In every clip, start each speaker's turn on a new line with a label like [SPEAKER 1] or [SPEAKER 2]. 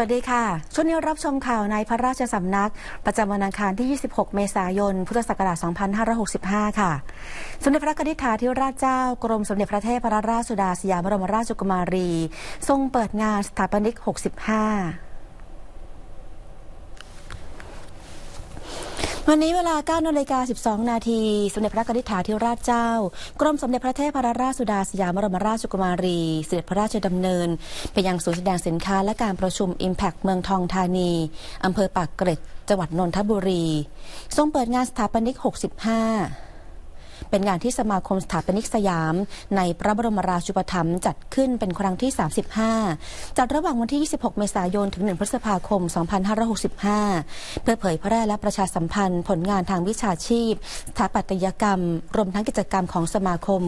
[SPEAKER 1] วัสดีค่ะ ช่วงนี้รับชมข่าวในพระราชสำนัก ประจำวันอังคารที่ 26 เมษายน พุทธศักราช 2565 ค่ะ สมเด็จพระนิธิาธิราชเจ้ากรมสมเด็จพระเทพรัตนราชสุดาสยามบรมราชกุมารี ทรงเปิดงานสถาปนิก 65 วันนี้เวลา9นาฬิกา12 นาที สมเด็จพระนิธิาธิราชเจ้า กรมสมเด็จพระเทพรราชสุดาสยามบรมราชกุมารี เสด็จพระราชดำเนิน ไปยังศูนย์แสดงสินค้าและการประชุม Impact เมืองทองธานี อำเภอปากเกร็ด จังหวัดนนทบุรี ทรงเปิดงานสถาปนิก 65 เป็นงานที่สมาคมสถาปนิกสยาม ในพระบรมราชูปถัมภ์จัดขึ้นเป็นครั้งที่ 35 จัดระหว่างวันที่ 26 เมษายน ถึง 1 พฤษภาคม 2565 เพื่อเผยแพร่และประชาสัมพันธ์ ผลงานทางวิชาชีพ สถาปัตยกรรม รวมทั้งกิจกรรมของสมาคม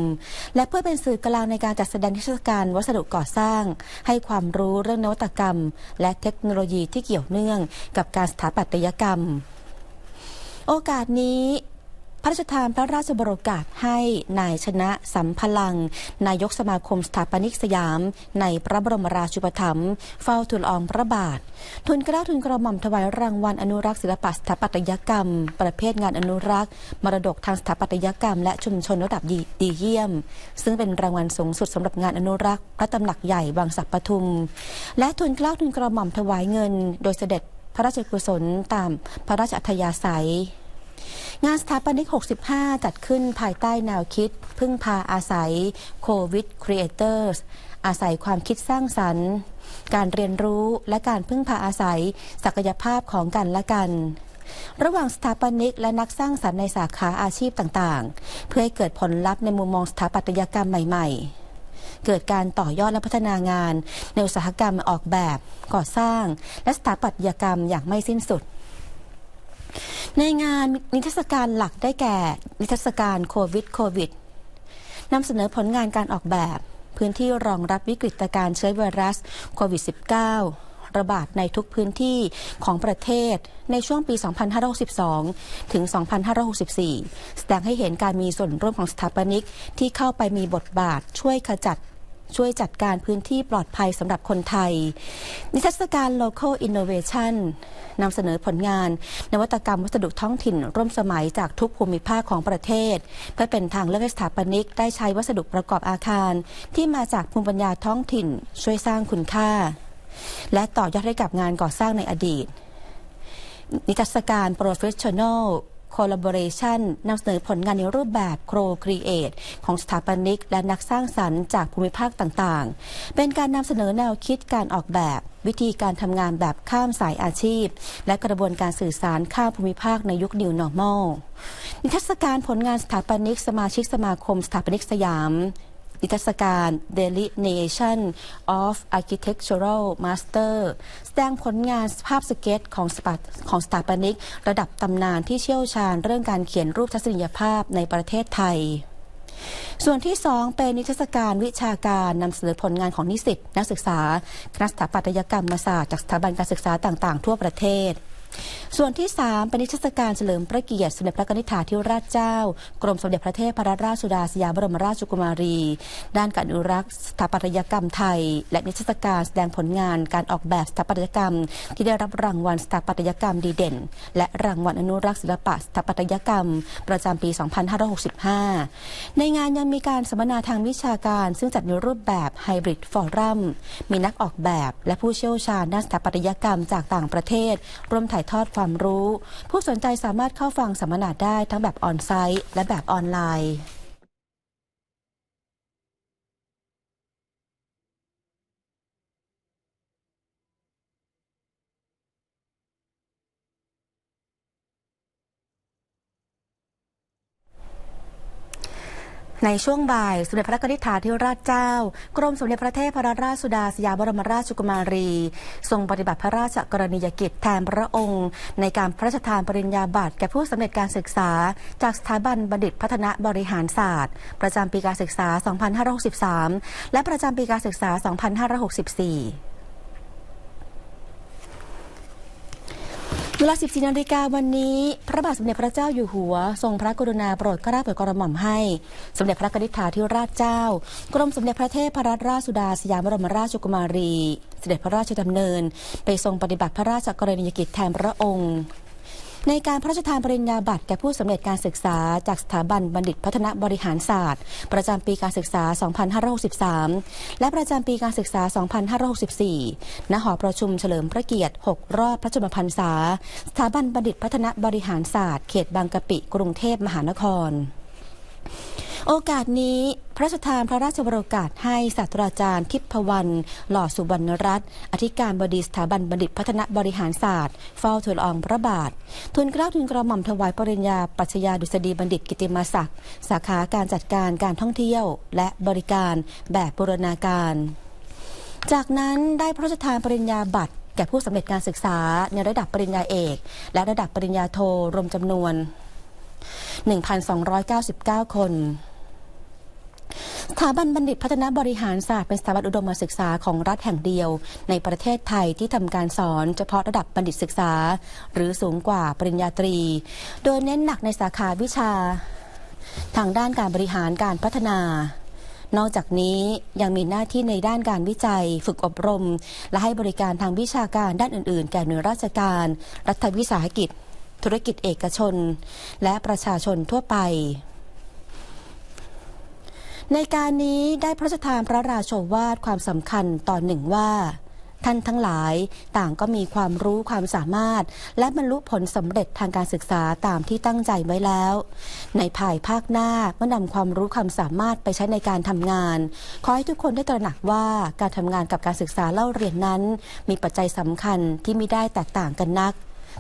[SPEAKER 1] และเพื่อเป็นสื่อกลางในการจัดแสดงนิทรรศการวัสดุก่อสร้าง ให้ความรู้เรื่องนวัตกรรม และเทคโนโลยีที่เกี่ยวเนื่อง กับการสถาปัตยกรรม โอกาสนี้ พระราชทานพระราชบรกาศให้นายชนะสัมพลัง นายกสมาคมสถาปนิกสยาม ในพระบรมราชูปถัมภ์เฝ้าทูลอองพระบาท ทุนกล้าทุนกระหม่อมถวายรางวัลอนุรักษ์ศิลปะสถาปัตยกรรม ประเภทงานอนุรักษ์มรดกทางสถาปัตยกรรม และชุมชนระดับดีเยี่ยม ซึ่งเป็นรางวัลสูงสุดสำหรับงานอนุรักษ์พระตำหนักใหญ่บางสักปทุม และทุนกล้าทุนกระหม่อมถวายเงิน โดยเสด็จพระราชกุศลตามพระราชอัธยาศัย งานสถาปนิก 65 จัดขึ้นภายใต้แนวคิด พึ่งพาอาศัยโควิดครีเอเตอร์อาศัยความคิดสร้างสรรค์ การเรียนรู้และการพึ่งพาอาศัย ศักยภาพของกันและกัน ระหว่างสถาปนิกและนักสร้างสรรค์ในสาขาอาชีพต่างๆ เพื่อให้เกิดผลลัพธ์ในมุมมองสถาปัตยกรรมใหม่ๆเกิดการต่อยอดและพัฒนางาน ในอุตสาหกรรมออกแบบ ก่อสร้าง และสถาปัตยกรรมอย่างไม่สิ้นสุด ในงานนิทรรศการหลักได้แก่ นิทรรศการโควิดโควิดนำเสนอผลงานการออกแบบ พื้นที่รองรับวิกฤตการเชื้อไวรัสโควิด -19 ระบาดในทุกพื้นที่ของประเทศในช่วงปี 2562 ถึง 2564 แสดงให้เห็นการมีส่วนร่วมของสถาปนิกที่เข้าไปมีบทบาทช่วยขจัด ช่วยจัดการพื้นที่ปลอดภัยสำหรับคนไทย นิทรรศการ Local Innovation นำเสนอผลงาน นวัตกรรมวัสดุท้องถิ่น ร่วมสมัยจากทุกภูมิภาคของประเทศ เพื่อเป็นทางเลือกให้สถาปนิก ได้ใช้วัสดุประกอบอาคาร ที่มาจากภูมิปัญญาท้องถิ่น ช่วยสร้างคุณค่า และต่อยอดให้กับงานก่อสร้างในอดีต นิทรรศการ Professional Collaboration นำเสนอผลงานในรูปแบบ Cro Create ของสถาปนิก และนักสร้างสรรค์จากภูมิภาคต่างๆ เป็นการนำเสนอแนวคิดการออกแบบ วิธีการทำงานแบบข้ามสายอาชีพ และกระบวนการสื่อสารข้ามภูมิภาคในยุค New Normal นิทรรศการผลงานสถาปนิก สมาชิกสมาคมสถาปนิกสยาม นิทรรศการ Delineation of Architectural Master แสดงผลงานภาพสเก็ตของสของสถาปนิก ระดับตำนานที่เชี่ยวชาญเรื่องการเขียนรูปทัศนียภาพในประเทศไทยส่วนที่ 2 เป็นนิทรรศการวิชาการนำเสนอผลงานของนิสิตนักศึกษา คณะสถาปัตยกรรมศาสตร์จากสถาบันการศึกษาต่าง ๆ ทั่วประเทศ ส่วนที่ 3 เป็นนิทรรศการเฉลิมพระเกียรติสมเด็จพระนิธิาธิราชเจ้า กรมสมเด็จพระเทพรัตนราชสุดาสยามบรมราชกุมารี ด้านการอนุรักษ์สถาปัตยกรรมไทย และนิทรรศการแสดงผลงานการออกแบบสถาปัตยกรรม ที่ได้รับรางวัลสถาปัตยกรรมดีเด่น และรางวัลอนุรักษ์ศิลปะสถาปัตยกรรม ประจำปี 2565 ในงานยังมีการสัมมนาทางวิชาการ ซึ่งจัดในรูปแบบไฮบริดฟอรัมมีนักออกแบบ และผู้เชี่ยวชาญด้านสถาปัตยกรรมจากต่างประเทศร่วมถ่ายทอดความรู้ ผู้สนใจสามารถเข้าฟังสัมมนาได้ทั้งแบบออนไซต์และแบบออนไลน์ ในช่วงบ่ายสมเด็จพระนิธิาธิราชเจ้า กรมสมเด็จพระเทพรัตนราชสุดาสยามบรมราชกุมารี ทรงปฏิบัติพระราชกรณียกิจแทนพระองค์ ในการพระราชทานปริญญาบัตรแก่ผู้สำเร็จการศึกษา จากสถาบันบัณฑิตพัฒนาบริหารศาสตร์ ประจำปีการศึกษา 2563 และประจำปีการศึกษา 2564 เวลา 14นาฬิกาวันนี้ พระบาทสมเด็จพระเจ้าอยู่หัว ทรงพระกรุณาโปรดเกล้าโปรดกระหม่อมให้ สมเด็จพระกนิษฐาธิราชเจ้า กรมสมเด็จพระเทพรัตนราชสุดาสยามบรมราชกุมารี เสด็จพระราชดำเนิน ไปทรงปฏิบัติพระราชกรณียกิจแทนพระองค์ ในการพระราชทานปริญญาบัตรแก่ผู้สำเร็จการศึกษาจากสถาบันบัณฑิตพัฒนบริหารศาสตร์ ประจำปีการศึกษา 2563 และประจำปีการศึกษา 2564 ณ หอประชุมเฉลิมพระเกียรติ 6 รอบพระชนมพรรษา สถาบันบัณฑิตพัฒนบริหารศาสตร์ เขตบางกะปิ กรุงเทพมหานคร โอกาสนี้ ระราชทานพระราชวโรกาสให้ศาสตราจารย์ทิพวรรณหล่อสุวรรณรัตน์อธิการบดีสถาบันบัณฑิตพัฒนบริหารศาสตร์ เฝ้าทูลอองพระบาท ทุนเกล้าทุนกระหม่อมถวายปริญญาปรัชญาดุษฎีบัณฑิตกิติมศักดิ์สาขาการจัดการการท่องเที่ยว และบริการแบบบูรณาการ จากนั้นได้พระราชทานปริญญาบัตรแก่ผู้สำเร็จการศึกษาในระดับปริญญาเอก และระดับปริญญาโทรวมจำนวน 1,299 คน สถาบันบัณฑิตพัฒนาบริหารศาสตร์เป็นสถาบันอุดมศึกษาของรัฐแห่งเดียว ในประเทศไทยที่ทำการสอนเฉพาะระดับบัณฑิตศึกษา หรือสูงกว่าปริญญาตรี โดยเน้นหนักในสาขาวิชา ทางด้านการบริหารการพัฒนา นอกจากนี้ยังมีหน้าที่ในด้านการวิจัย ฝึกอบรม และให้บริการทางวิชาการด้านอื่น ๆ แก่หน่วยราชการ รัฐวิสาหกิจ ธุรกิจเอกชน และประชาชนทั่วไป ในการนี้ได้พระราชทานพระราโชวาทความสำคัญตอนหนึ่งว่า ท่านทั้งหลายต่างก็มีความรู้ความสามารถ และบรรลุผลสำเร็จทางการศึกษาตามที่ตั้งใจไว้แล้ว ในภายภาคหน้าเมื่อนำความรู้ความสามารถไปใช้ในการทำงาน ขอให้ทุกคนได้ตระหนักว่าการทำงานกับการศึกษาเล่าเรียนนั้น มีปัจจัยสำคัญที่ไม่ได้แตกต่างกันนัก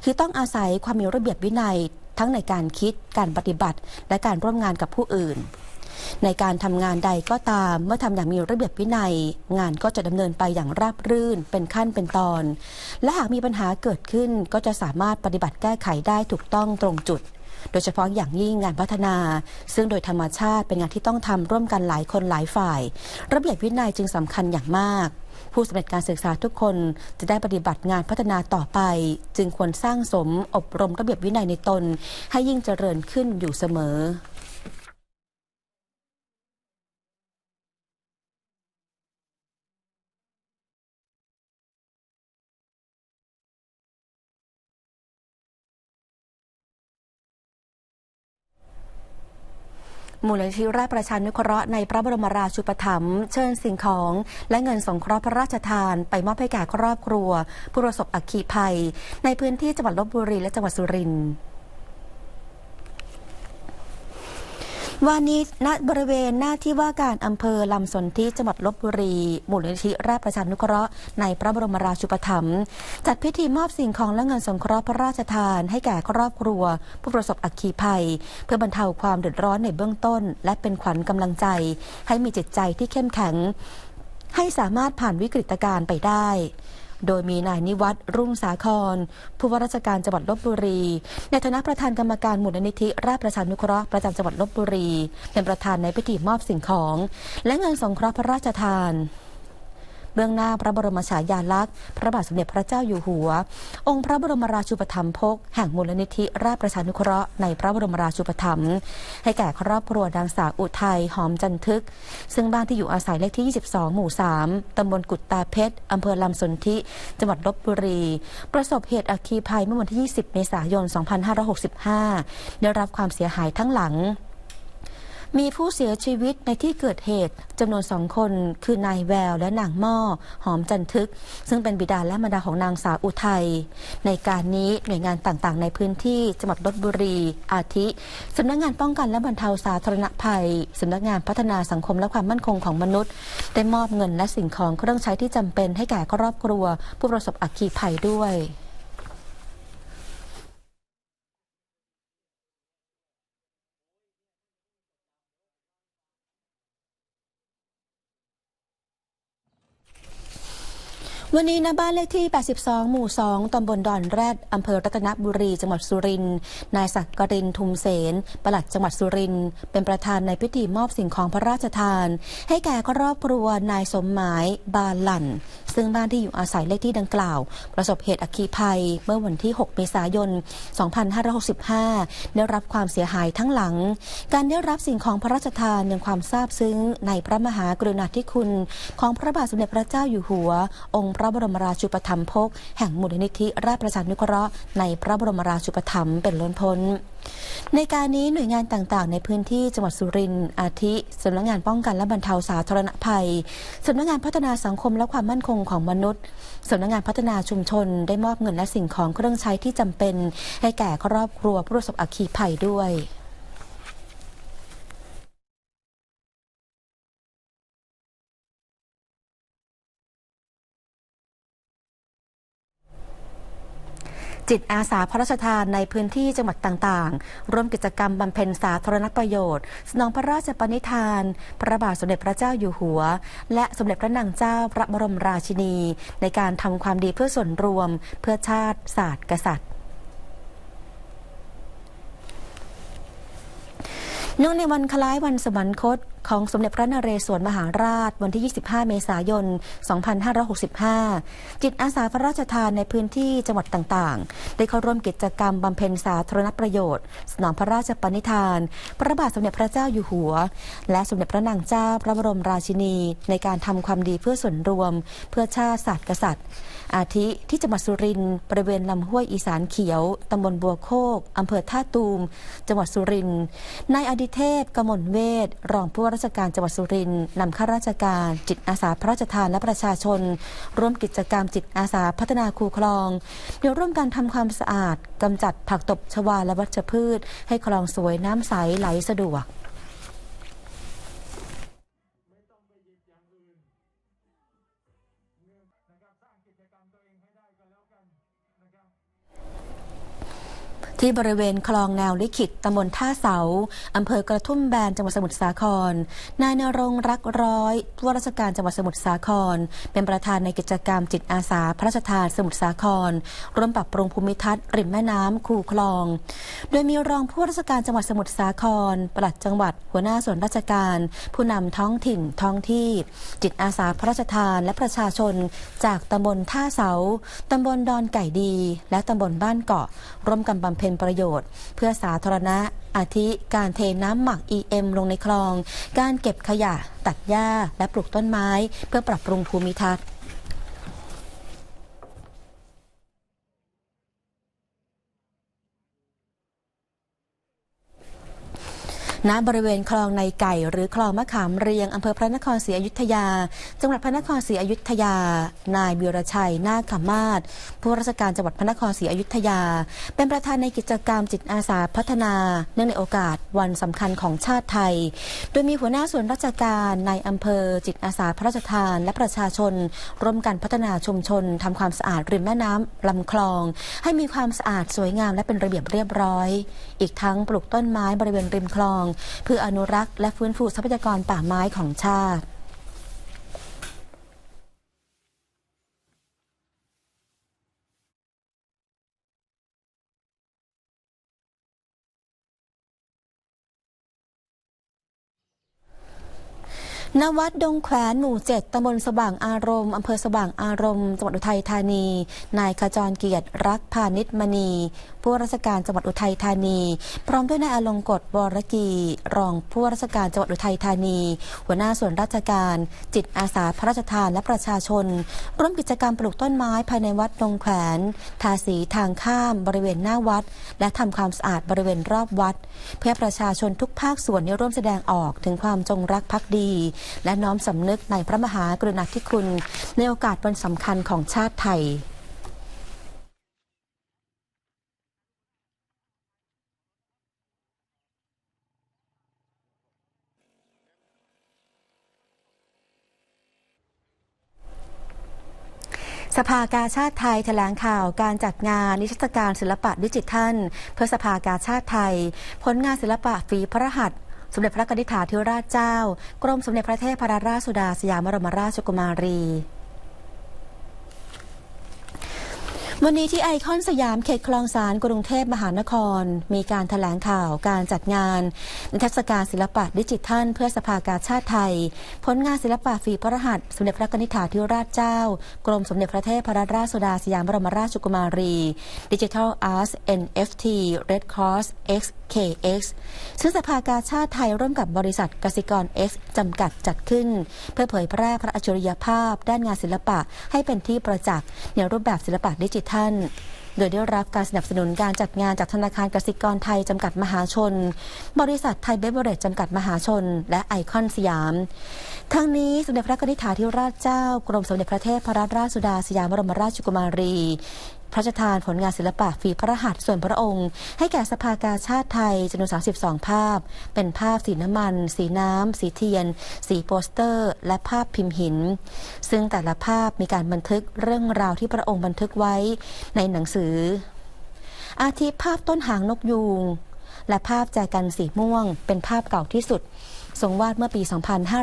[SPEAKER 1] คือต้องอาศัยความมีระเบียบวินัย ทั้งในการคิด การปฏิบัติ และการร่วมงานกับผู้อื่น ในการทำงานใดก็ตาม เมื่อทำอย่างมีระเบียบวินัย งานก็จะดำเนินไปอย่างราบรื่น เป็นขั้นเป็นตอน และหากมีปัญหาเกิดขึ้นก็จะสามารถปฏิบัติแก้ไขได้ถูกต้องตรงจุด โดยเฉพาะอย่างยิ่งงานพัฒนา ซึ่งโดยธรรมชาติเป็นงานที่ต้องทำร่วมกันหลายคนหลายฝ่าย ระเบียบวินัยจึงสำคัญอย่างมากผู้สำเร็จการศึกษาทุกคนจะได้ปฏิบัติงานพัฒนาต่อไป จึงควรสร้างสมอบรมระเบียบวินัยในตน ให้ยิ่งเจริญขึ้นอยู่เสมอ มูลนิธิราชประชานุเคราะห์ในพระบรมราชูปถัมภ์เชิญสิ่งของ และเงินสงเคราะห์พระราชทาน ไปมอบให้แก่ครอบครัว ผู้ประสบอัคคีภัย ในพื้นที่จังหวัดลบบุรีและจังหวัดสุรินทร์ วันนี้ณบริเวณหน้าที่ว่าการอำเภอลำสนธิจังหวัดลบบุรีมูลนิธิราชประชานุเคราะห์ในพระบรมราชูปถัมภ์จัดพิธีมอบสิ่งของและเงินสงเคราะห์พระราชทานให้แก่ครอบครัว ผู้ประสบอัคคีภัย เพื่อบรรเทาความเดือดร้อนในเบื้องต้น และเป็นขวัญกำลังใจ ให้มีจิตใจที่เข้มแข็ง ให้สามารถผ่านวิกฤตการณ์ไปได้ โดยมีนายนิวัตรรุ่งสาคร ผู้ว่าราชการจังหวัดลบบุรี ในฐานะประธานกรรมการมูลนิธิ ราชประชานุเคราะห์ประจำจังหวัดลบบุรี เป็นประธานในพิธีมอบสิ่งของ และเงินสงเคราะห์พระราชทาน เบื้องหน้าพระบรมฉายาลักษณ์ พระบาทสมเด็จพระเจ้าอยู่หัว องค์พระบรมราชูปถัมภกแห่งมูลนิธิราชประชานุเคราะห์ในพระบรมราชูปถัมภ์ให้แก่ครอบครัวนางสาวอุทัยหอมจันทึก ซึ่งบ้านที่อยู่อาศัยเลขที่ 22 หมู่ 3 ตำบลกุดตาเพชรอำเภอลำสนธิ จังหวัดลบบุรี ประสบเหตุอัคคีภัยเมื่อวันที่ 20 เมษายน 2565 ได้รับความเสียหายทั้งหลัง มีผู้เสียชีวิตในที่เกิดเหตุจำนวนสองคน คือนายแววและนางหม้อหอมจันทึก ซึ่งเป็นบิดาและมารดาของนางสาวอุทัย ในการนี้หน่วยงานต่างๆ ในพื้นที่จังหวัดลบบุรี อาทิสำนักงานป้องกันและบรรเทาสาธารณภัยสำนักงานพัฒนาสังคมและความมั่นคงของมนุษย์ ได้มอบเงินและสิ่งของเครื่องใช้ที่จำเป็นให้แก่ครอบครัว ผู้ประสบอัคคีภัยด้วย วันนี้นะบ้านเลขที่ 82 หมู่ 2 ตำบลดอนแรด อำเภอรัตนบุรี จังหวัดสุรินทร์ นายศักกรินทุมเสน ปลัดจังหวัดสุรินทร์ เป็นประธานในพิธีมอบสิ่งของพระราชทาน ให้แก่ครอบครัวนายสมหมายบาลัน ซึ่งบ้านที่อยู่อาศัยเลขที่ดังกล่าว ประสบเหตุอัคคีภัย เมื่อวันที่ 6 เมษายน 2565 ได้รับความเสียหายทั้งหลัง การได้รับสิ่งของพระราชทานยังความซาบซึ้งในพระมหากรุณาธิคุณ ของพระบาทสมเด็จพระเจ้าอยู่หัว องค์ระบรมราชูปถัมภกแห่งมูลนิธิราชประชานุเคราะห์ในพระบรมราชูปถัมภ์เป็นล้นพ้น ในการนี้หน่วยงานต่างๆ ในพื้นที่จังหวัดสุรินทร์อาทิสำนักงานป้องกันและบรรเทาสาธารณภัยสำนักงานพัฒนาสังคมและความมั่นคงของมนุษย์สำนักงานพัฒนาชุมชน ได้มอบเงินและสิ่งของเครื่องใช้ที่จำเป็น ให้แก่ครอบครัวผู้ประสบอัคคีภัยด้วย จิตอาสาพระราชทานในพื้นที่จังหวัดต่างๆ ร่วมกิจกรรมบำเพ็ญสาธารณประโยชน์ สนองพระราชปณิธาน พระบาทสมเด็จพระเจ้าอยู่หัว และสมเด็จพระนางเจ้าพระบรมราชินี ในการทำความดีเพื่อส่วนรวม เพื่อชาติศาสตร์กษัตริย์เนื่องในวันคล้ายวันสวรรคต ของสมเด็จพระนเรศวรมหาราชวันที่ 25 เมษายน 2565 จิตอาสาพระราชทานในพื้นที่จังหวัดต่างๆ ได้เข้าร่วมกิจกรรมบำเพ็ญสาธารณประโยชน์ สนองพระราชปณิธาน พระบาทสมเด็จพระเจ้าอยู่หัว และสมเด็จพระนางเจ้าพระบรมราชินี ในการทำความดีเพื่อส่วนรวม เพื่อชาติศาสตร์กษัตริย์ อาทิที่จังหวัดสุรินทร์บริเวณลำห้วยอีสานเขียวตำบลบัวโคกอำเภอท่าตูม จังหวัดสุรินทร์นายอดิเทพกมลเวทรองผู้ว่าราชการจังหวัดสุรินทร์นำข้าราชการจิตอาสาพระราชทานและประชาชน ร่วมกิจกรรมจิตอาสาพัฒนาคูคลองโดยร่วมกันทำความสะอาดกำจัดผักตบชวาและวัชพืช ให้คลองสวยน้ำใสไหลสะดวก ที่บริเวณคลองแนวลิขิตตำบลท่าเสา อำเภอกระทุ่มแบนจังหวัดสมุทรสาคร นายนรงรักร้อยพว่าราชการจังหวัดสมุทรสาคร เป็นประธานในกิจกรรมจิตอาสาพระราชทานสมุทรสาคร ร่วมปรับปรุงภูมิทัศน์ริมแม่น้ำคูคลอง โดยมีรองผู้ว่าราชการจังหวัดสมุทรสาคร ปลัดจังหวัด หัวหน้าส่วนราชการ ผู้นำท้องถิ่นท้องที่ จิตอาสาพระราชทานและประชาชน จากตำบลท่าเสาตำบลดอนไก่ดี และตำบลบ้านเกาะร่วมกันบำเพ็ญประโยชน์ เพื่อสาธารณะอาทิการเทน้ำหมัก EM ลงในคลอง การเก็บขยะตัดหญ้าและปลูกต้นไม้ เพื่อปรับปรุงภูมิทัศน์ ณบริเวณคลองในไก่ หรือคลองมะขามเรียงอำเภอพระนครศรีอยุธยา จังหวัดพระนครศรีอยุธยา นายบิรชัย นาคขมาศผู้ราชการจังหวัดพระนครศรีอยุธยา เป็นประธานในกิจกรรมจิตอาสาพัฒนา เนื่องในโอกาสวันสำคัญของชาติไทย โดยมีหัวหน้าส่วนราชการในอำเภอจิตอาสาพระราชทานและประชาชน ร่วมกันพัฒนาชุมชนทำความสะอาดริมแม่น้ำลำคลอง ให้มีความสะอาดสวยงามและเป็นระเบียบเรียบร้อย อีกทั้งปลูกต้นไม้บริเวณริมคลองเพื่ออนุรักษ์และฟื้นฟูทรัพยากรป่าไม้ของชาติ ณวัดดงแขวนหมู่เจ็ดตำบลสว่างอารมณ์อำเภอสว่างอารมณ์จังหวัดอุทัยธานี นายขจรเกียรติรักพาณิชมณี ผู้ราชการจังหวัดอุทัยธานี พร้อมด้วยนายอลงกฎวรกี รองผู้ราชการจังหวัดอุทัยธานี หัวหน้าส่วนราชการ จิตอาสาพระราชทานและประชาชน ร่วมกิจกรรมปลูกต้นไม้ภายในวัดดงแขวนทาสีทางข้ามบริเวณหน้าวัด และทำความสะอาดบริเวณรอบวัด เพื่อประชาชนทุกภาคส่วนได้ร่วมแสดงออกถึงความจงรักภักดีและน้อมสำนึกในพระมหากรุณาธิคุณ ในโอกาสวันสำคัญของชาติไทยสภากาชาติไทยแถลงข่าวการจัดงานนิทรรศการศิลปะดิจิทัล เพื่อสภากาชาติไทย ผลงานศิลปะฝีพระหัตถ์ สมเด็จพระนิธิถาธิราชเจ้า กรมสมเด็จพระเทพรราชสุดาสยามบรมราชกุมารี วันนี้ที่ไอคอนสยามเขตคลองสารกรุงเทพมหานคร มีการถแถลงข่าวการจัดงานนิทรรศการศิลปะดิจิทัล เพื่อสภากาชาติไทย ผลงานศิลปะฝีพระหัตถ์สมเด็จพระนิษฐาธิราชเจ้า กรมสมเด็จพระเทพรัตนราชสุดาสยามบรมราชกุมารีดิจิทัลอาร์ต NFT Red Cross X KX ซึ่งสภากาชาติไทยร่วมกับบริษัทกสิกร X จำกัดจัดขึ้น เพื่อเผยแพร่พระอัจฉริยภาพ ด้านงานศิลปะให้เป็นที่ประจักษ์ในรูปแบบศิลปะดิจิทัลโดยได้รับการสนับสนุนการจัดงานจากธนาคารกสิกรไทยจำกัดมหาชน บริษัทไทยเบเบอร์เรจจำกัดมหาชน และไอคอนสยาม ทั้งนี้สมเด็จพระนิธิฐาธิราชเจ้ากรมสมเด็จพระเทพรัตนราชสุดาสยามบรมราชกุมารี พระราชทานผลงานศิลปะฝีพระหัตถ์ส่วนพระองค์ ให้แก่สภากาชาติไทยจำนวน 32 ภาพ เป็นภาพสีน้ำมัน สีน้ำ สีเทียน สีโปสเตอร์ และภาพพิมพ์หิน ซึ่งแต่ละภาพมีการบันทึกเรื่องราวที่พระองค์บันทึกไว้ในหนังสือ อาทิภาพต้นหางนกยูงและภาพแจกันสีม่วง เป็นภาพเก่าที่สุด ทรงวาดเมื่อปี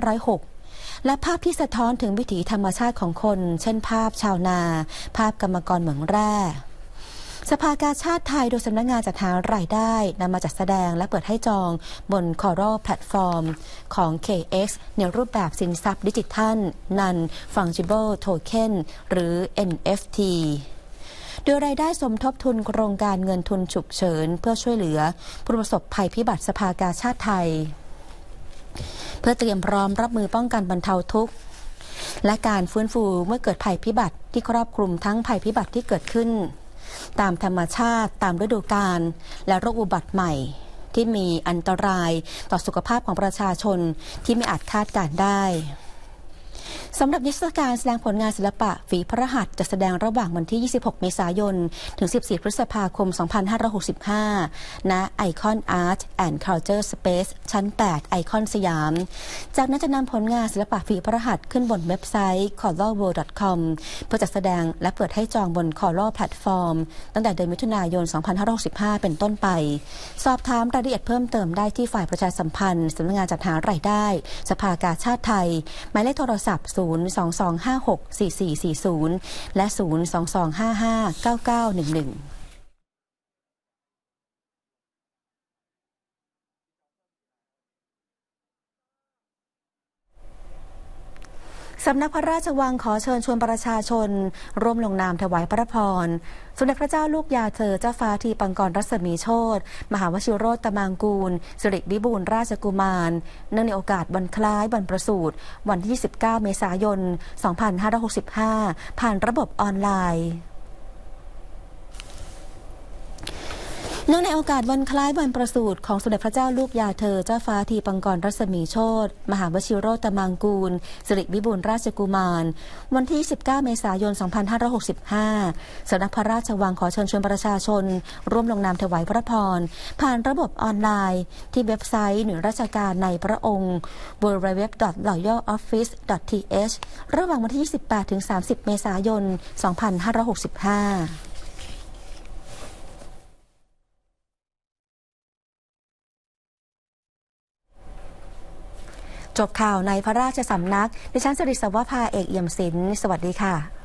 [SPEAKER 1] 2506 และภาพที่สะท้อนถึงวิถีธรรมชาติของคน เช่นภาพชาวนา ภาพกรรมกรเหมืองแร่สภากาชาติไทยโดยสำนักงานจัดหารายได้นำมาจัดแสดงและเปิดให้จองบน Coral Platform ของ KX ในรูปแบบสินทรัพย์ดิจิทัล Non Fungible Token หรือ NFT โดยรายได้สมทบทุนโครงการเงินทุนฉุกเฉิน เพื่อช่วยเหลือผู้ประสบภัยพิบัติสภากาชาติไทย เพื่อเตรียมพร้อมรับมือป้องกันบรรเทาทุกข์ และการฟื้นฟูเมื่อเกิดภัยพิบัติที่ครอบคลุมทั้งภัยพิบัติที่เกิดขึ้น ตามธรรมชาติตามฤดูกาลและโรคอุบัติใหม่ที่มีอันตรายต่อสุขภาพของประชาชนที่ไม่อาจคาดการได้ สำหรับนิทรรศการแสดงผลงานศิลปะฝีพระหัตถ์จะแสดงระหว่างวันที่ 26 เมษายน ถึง 14 พฤษภาคม 2565 ณ Icon Art and Culture Space ชั้น 8 ไอคอนสยาม จากนั้นจะนำผลงานศิลปะฝีพระหัตถ์ขึ้นบนเว็บไซต์ colorworld.com เพื่อจัดแสดงและเปิดให้จองบน Color Platform ตั้งแต่เดือนมิถุนายน 2565 เป็นต้นไป สอบถามรายละเอียดเพิ่มเติมได้ที่ฝ่ายประชาสัมพันธ์สำนักงานจัดหารายได้ สภากาชาติไทย หมายเลขโทรศัพท์022564440 และ 022559911 สำนักพระราชวังขอเชิญชวนประชาชน ร่วมลงนามถวายพระพร สมเด็จพระเจ้าลูกยาเธอเจ้าฟ้าทีปังกรรัศมีโชตมหาวชิโรตตมางกูล สิริวิบูลราชกุมาร เนื่องในโอกาสวันคล้ายวันประสูติวันที่29เมษายน 2565 ผ่านระบบออนไลน์ เนื่องในโอกาสวันคล้ายวันประสูติของสมเด็จพระเจ้าลูกยาเธอเจ้าฟ้าทีปังกรรัศมีโชตมหาวชิโรตมังกูลสิริวิบูลราชกุมาร วันที่ 19 เมษายน 2565สำนักพระราชวังขอเชิญชวนประชาชน ร่วมลงนามถวายพระพร ผ่านระบบออนไลน์ ที่เว็บไซต์หน่วยราชการในพระองค์ www.royaloffice.th ระหว่างวันที่ 28-30 เมษายน 2565 จบข่าวในพระราชสำนัก ดิฉันสริศวภาเอกเอี่ยมศิลป์สวัสดีค่ะ